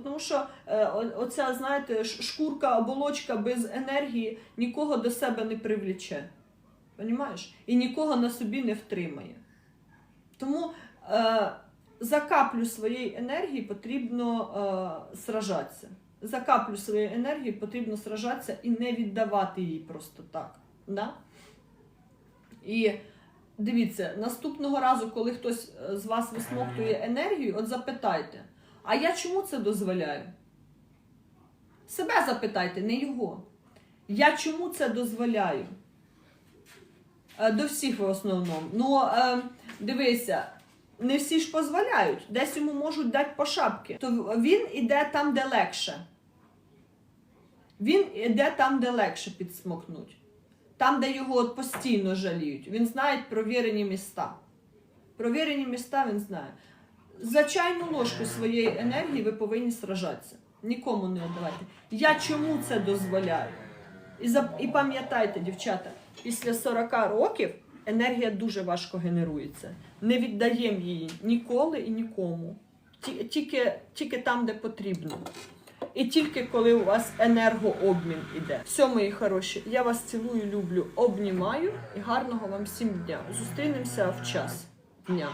тому що е, оця, знаєте, шкурка, оболочка без енергії нікого до себе не привліче. Понімаєш? І нікого на собі не втримає. Тому е, за каплю своєї енергії потрібно е, сражатися. За каплю своєї енергії потрібно сражатися і не віддавати її просто так. Да? І дивіться, наступного разу, коли хтось е, з вас висмоктує енергію, от запитайте, а я чому це дозволяю? Себе запитайте, не його. Я чому це дозволяю? Е, До всіх в основному. Ну, е, дивися, не всі ж дозволяють. Десь йому можуть дати по шапки. То він іде там, де легше. Він іде там, де легше підсмокнуть. Там, де його от постійно жаліють. Він знає провірені міста. Провірені міста він знає. За чайну ложку своєї енергії ви повинні сражатися. Нікому не віддавайте. Я чому це дозволяю? І, за, і пам'ятайте, дівчата, після 40 років енергія дуже важко генерується. Не віддаємо її ніколи і нікому. Тільки, тільки там, де потрібно. І тільки коли у вас енергообмін іде. Все, мої хороші, я вас цілую, люблю, обнімаю і гарного вам всім дня. Зустрінемося в час дня.